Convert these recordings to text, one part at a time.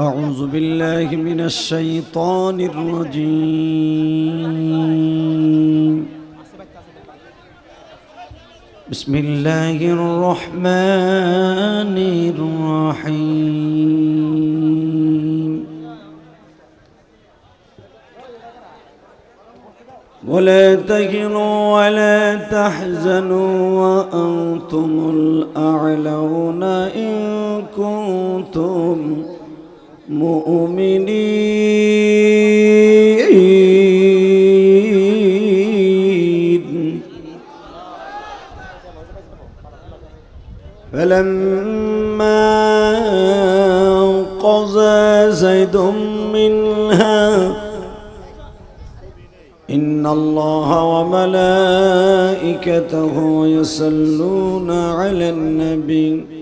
أعوذ بالله من الشيطان الرجيم. بسم الله الرحمن الرحيم. ولا تهنوا ولا تحزنوا وأنتم الأعلون إن كنتم مؤمنين. فلما قضى زيد منها إن الله وملائكته يصلون على النبي.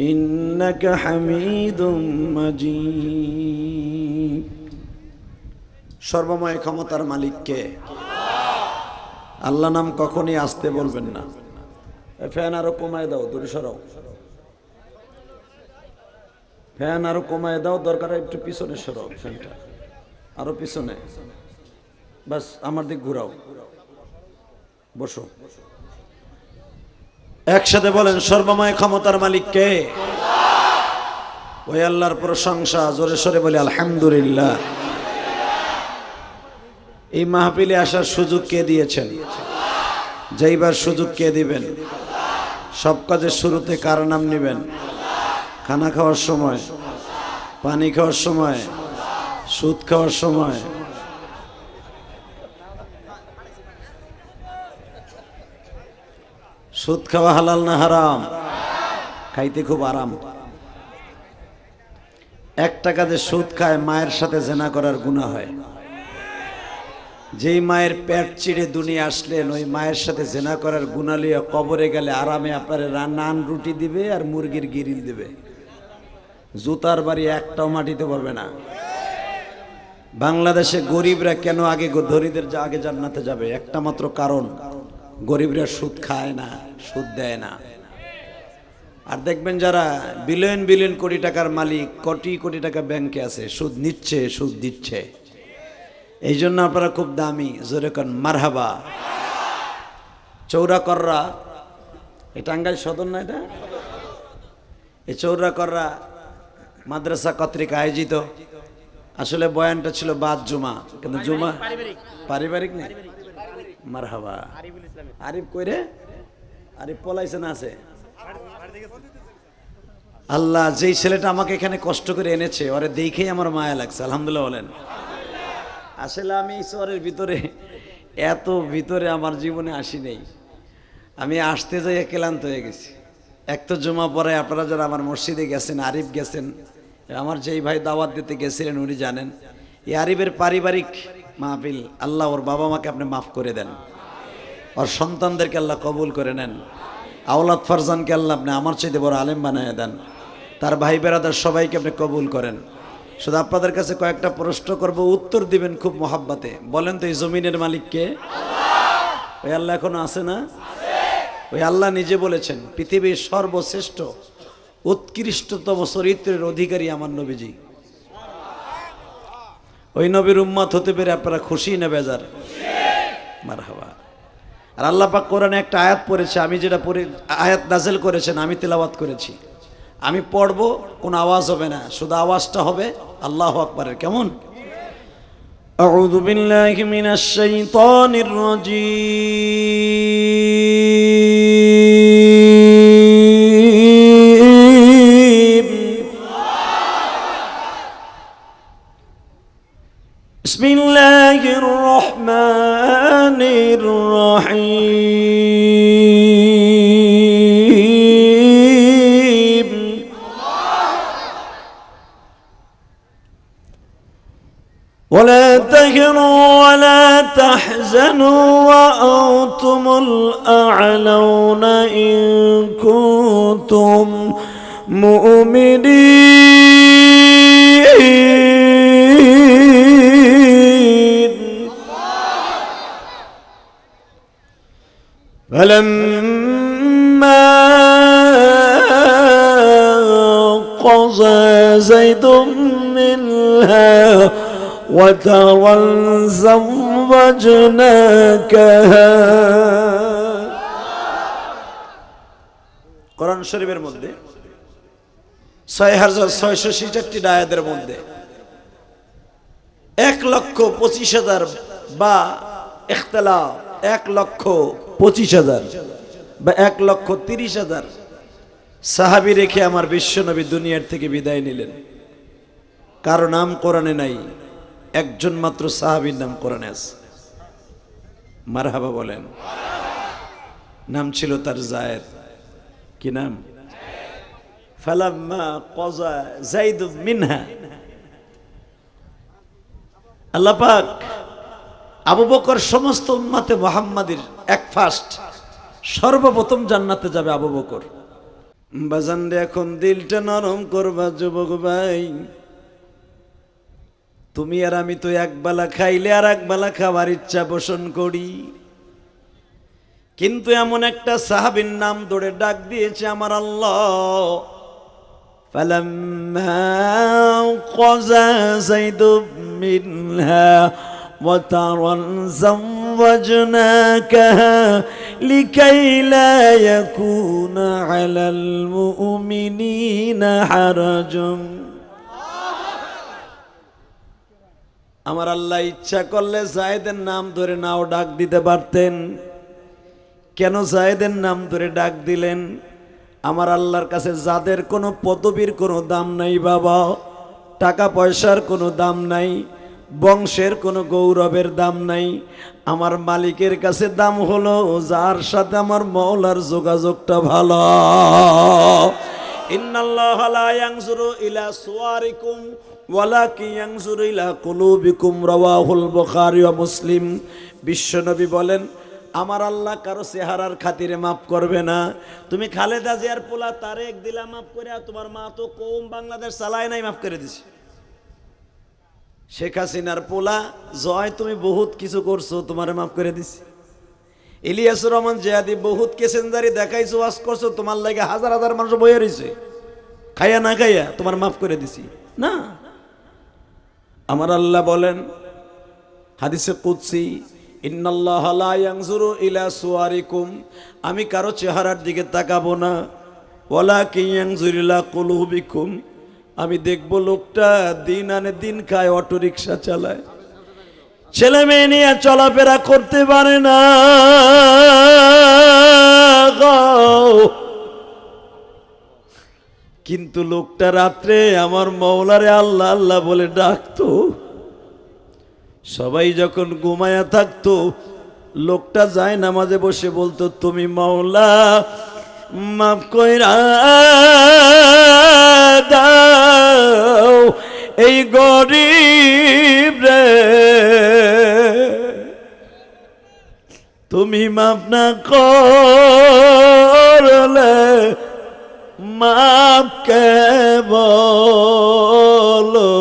إنك حميد مجيد সর্বময় ক্ষমতার মালিককে আল্লাহ নাম কখনই আসতে বলবেন না এ ফ্যান আরো কমায় দাও দূরে সরাও ফ্যান আরো কমায় দাও দরকার হয় একটু পিছনে সরাও ফ্যানটা আরো পিছনে বাস আমার দিক ঘুরাও বসো একসাথে বলেন, সর্বময় ক্ষমতার মালিক কে? ওই আল্লাহর প্রশংসা, জোরে সরে বলি, আলহামদুলিল্লাহ। এই মাহফিলে আসার সুযোগ কে দিয়েছেন? যাইবার সুযোগ কে দিবেন? সব কাজের শুরুতে কার নাম নেবেন? খানা খাওয়ার সময়, পানি খাওয়ার সময়, সুদ খাওয়ার সময় সুদ খাওয়া হালাল না হারাম? খাইতে খুব আরাম। এক টাকা যে সুদ খায়, মায়ের সাথে জেনা করার গুণা হয়। যেই মায়ের পেট চিড়ে দুনিয়া আসলেন, ওই মায়ের সাথে জেনা করার গুণা লিয়ে কবরে গেলে আরামে আপনার নান রুটি দিবে আর মুরগির গিরিল দিবে। জুতার বাড়ি একটাও মাটিতে পারবে না। বাংলাদেশে গরিবরা কেন আগে ধনীদের যা আগে জান্নাতে যাবে? একটা মাত্র কারণ। গরিবরা সুদ খায় না সুদ দেয় না। আর দেখবেন যারা বিলিয়ন বিলিয়ন কোটি টাকার মালিক কোটি কোটি টাকা ব্যাংকে আছে সুদ নিচ্ছে সুদ দিচ্ছে। এই জন্য আপনারা খুব দামি জোরে কন মারহাবা। চৌরাকররা এই টাঙ্গাইল সদর না এটা? এই চৌরাকররা মাদ্রাসা কর্তৃক আয়োজিত। আসলে বয়ানটা ছিল বাদ জুমা কিন্তু জুমা পারিবারিক। নেই মারহাবা। আরিফ কইরে আরিফ পলাইছে না আছে? আল্লাহ যেই ছেলেটা আমাকে এখানে কষ্ট করে এনেছে ওরে দেখেই আমার মায়া লাগছে আলহামদুলিল্লাহ বলেন। আসলে আমি ঈশ্বরের ভিতরে এত ভিতরে আমার জীবনে আসি নেই। আমি আসতে যাই ক্লান্ত হয়ে গেছি। এক তো জমা পরে আপনারা যারা আমার মসজিদে গেছেন আরিফ গেছেন আমার যেই ভাই দাওয়াত দিতে গেছিলেন উনি জানেন এই আরিফের পারিবারিক মাহফিল, আল্লাহ ওর বাবা মাকে আপনি মাফ করে দেন। ওর সন্তানদেরকে আল্লাহ কবুল করে নেন। আওলাদ ফারজানকে আল্লাহ আপনি আমার চাইতে বড় আলেম বানিয়ে দেন। তার ভাই বেড়াদার সবাইকে আপনি কবুল করেন। শুধু আপনাদের কাছে কয়েকটা প্রশ্ন করব, উত্তর দিবেন খুব মহাব্বাতে। বলেন তো এই জমিনের মালিককে ওই আল্লাহ এখনও আছে না? ওই আল্লাহ নিজে বলেছেন, পৃথিবীর সর্বশ্রেষ্ঠ, উৎকৃষ্টতম চরিত্রের অধিকারী আমার নবীজি। ওই নবীর উম্মাত হতে পেরে আপনারা খুশি না বেজার মার হওয়া আর আল্লাহ পাক কোরআনে একটা আয়াত পড়েছে আমি যেটা পড়ে আয়াত নাজেল করেছেন আমি তেলাওয়াত করেছি আমি পড়ব কোনো আওয়াজ হবে না শুধু আওয়াজটা হবে আল্লাহ আকবরের কেমন أعوذ بالله من الشيطان الرجيم تحزنوا وأنتم الأعلون إن كنتم مؤمنين. فلما قضى زيد منها وترى زوجناكها কোরআন শরীফের মধ্যে ছয় হাজার ছয়শো ছিষট্টি ডায়াদের মধ্যে এক লক্ষ পঁচিশ হাজার বা এখতলা এক লক্ষ পঁচিশ হাজার বা এক লক্ষ তিরিশ হাজার সাহাবি রেখে আমার বিশ্বনবী দুনিয়ার থেকে বিদায় নিলেন কারো নাম কোরআনে নাই একজন মাত্র সাহাবির নাম কোরআনে মারহাবা বলেন। নাম ছিল তার জায়েদ। কি নাম? ফালাম্মা কজা জাইদ মিনহা। আল্লাহ পাক আবু বকর সমস্ত উম্মাতে মোহাম্মদের এক ফার্স্ট সর্বপ্রথম জান্নাতে যাবে আবু বকর। বাজান এখন দিলটা নরম করবা, যুবক ভাই। তুমি আর আমি তো এক বেলা খাইলে আর এক বেলা খাবার ইচ্ছা পোষণ করি কিন্তু এমন একটা সাহাবির নাম ধরে ডাক দিয়েছে আমার আল্লাহ فلما قضى زيد منها وترى زوجناكها لكي لا يكون على المؤمنين حرج আমার আল্লাহ ইচ্ছা করলে জায়েদের নাম ধরে নাও ডাক দিতে পারতেন। কেন জায়েদের নাম ধরে ডাক দিলেন? আমার আল্লাহর কাছে যাদের কোনো পদবীর কোনো দাম নাই বাবা, টাকা পয়সার কোনো দাম নাই, বংশের কোনো গৌরবের দাম নাই। আমার মালিকের কাছে দাম হলো যার সাথে আমার মৌলার যোগাযোগটা ভালো। ইন্নাল্লাহ ইলা সুওয়ারিকুম মুসলিম। বিশ্বনবী বলেন, আমার আল্লাহ কারও চেহারার খাতিরে মাফ করবে না। তুমি খালেদা জিয়ার পোলা তারেক দিলা মাফ করে তোমার মা তো কৌম বাংলাদেশ চালায় নাই, মাফ করে দিছি। শেখ হাসিনার পোলা, জয় তুমি বহুত কিছু করছ, তোমারে মাফ করে দিছি। ইলিয়াসুর রহমান জিয়াদি, বহুত কেসেঞ্জারি দেখাইছো, ওয়াজ করছ, তোমার লাগে হাজার হাজার মানুষ বয়ে রয়েছে খাইয়া না খাইয়া তোমার মাফ করে দিছি। না। আমার আল্লাহ বলেন, হাদিসে কুদসি, ইন্নাল্লাহ লা ইয়ানজুরু ইলা সুয়ারিকুম আমি কারও চেহারার দিকে তাকাবো না। ওয়ালা কি ইয়ানজুরু ইলা কুলুবিকুম আমি দেখব লোকটা দিন আনে দিন খায় অটো রিক্সা চালায়। ছেলে মেয়ে নিয়ে চলাফেরা করতে পারে না। কিন্তু লোকটা রাত্রে আমার মৌলারে আল্লাহ আল্লাহ বলে ডাকতো। সবাই যখন ঘুমায়া থাকতো, লোকটা যায় নামাজে বসে বলতো, তুমি মাওলা, মাফ কইরা এই গরিব রে। তুমি মাফ না করলে মাপ কে বলো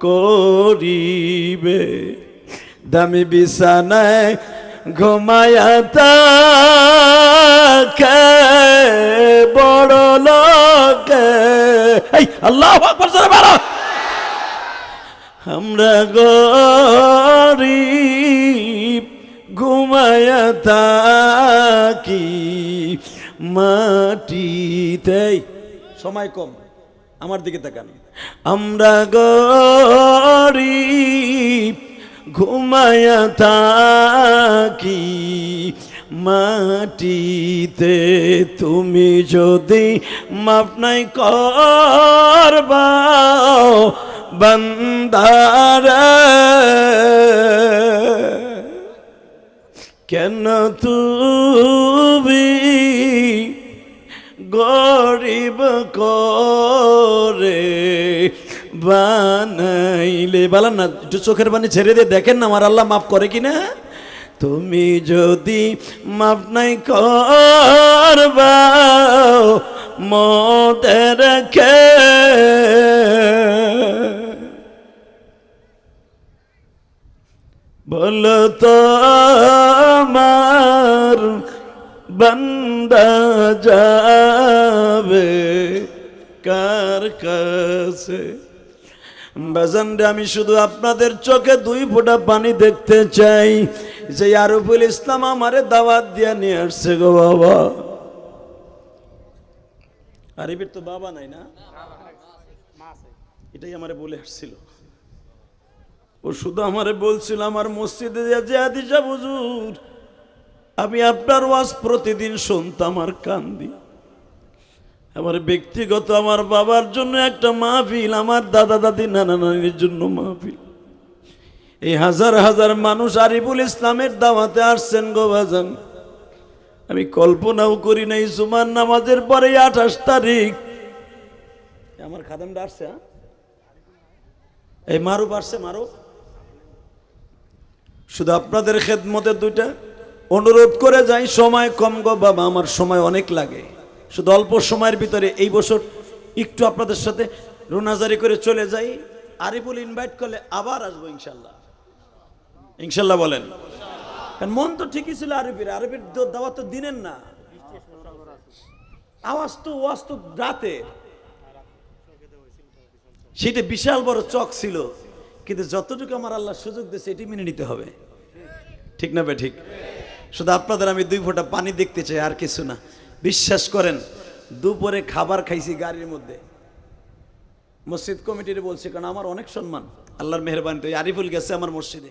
করিবে। দামি বিছানায় ঘুমায়া তাকে, বড় লোকে। এই, আল্লাহ আকবার, জোরে বলো। আমরা গরিব, ঘুমায়া থাকি। মাটিতে। সময় কম। আমার দিকে তাকান। আমরা গরিব ঘুমায়া থাকি। মাটিতে তুমি যদি মাপ নাই করবা বন্দারা। কেন তুমি গরিব করে বানাইলে। বলেন না, একটু চোখের পানি ছেড়ে দিয়ে দেখেন না আমার আল্লাহ মাফ করে কিনা? তুমি যদি মাফ নাই করবা মতের রেখে। বলো তো বান্দা যাবে কার কাছে? বাজান রে, আমি শুধু আপনাদের চোখে দুই ফোঁটা পানি দেখতে চাই। যে আরফুল ইসলাম আমারে দাওয়াত দিয়ে নিয়ে আসছে গো বাবা। আরিফের তো বাবা নাই না? এটাই আমারে বলে আসছিল। ও শুধু আমারে বলছিল আমার মসজিদে যে আদিশা হুজুর আমি আপনার ওয়াজ প্রতিদিন শুনতাম আর কান্দি। আমার ব্যক্তিগত আমার বাবার জন্য একটা মাহফিল, আমার দাদা দাদি, নানা নানির জন্য মাহফিল। এই হাজার হাজার মানুষ আরিফুল ইসলামের দাওয়াতে আসছেন গো বাজান আমি কল্পনাও করি নাই জুমার নামাজের পরে আঠাশ তারিখ। আমার খাদামটা আসছে হ্যাঁ? এই মারুফ আসছে, মারুফ। শুধু আপনাদের খেদমতে দুইটা। অনুরোধ করে যাই, সময় কম গো বাবা, আমার সময় অনেক লাগে। শুধু অল্প সময়ের ভিতরে এই বছর একটু আপনাদের সাথে রোনাজারি করে চলে যাই। আরিফুল ইনভাইট করলে আবার আসব ইনশাল্লাহ। ইনশাল্লাহ বলেন। কারণ মন তো ঠিকই ছিল আরবির আরবির দাওয়া তো দিনের না। আওয়াজ তো, ওয়াজ তো রাতে। সেটা বিশাল বড় চক ছিল। কিন্তু যতটুকু আমার আল্লাহ সুযোগ দিয়েছে, এটি মেনে নিতে হবে। ঠিক না বে ঠিক? শুধু আপনাদের, আমি দুই ফোঁটা পানি দেখতে চাই, আর কিছু না। বিশ্বাস করেন, দুপুরে খাবার খাইছি গাড়ির মধ্যে। মসজিদ কমিটির বলছি, কারণ আমার অনেক সম্মান। আল্লাহর মেহরবানি তো আরিফুল গেছে আমার মসজিদে।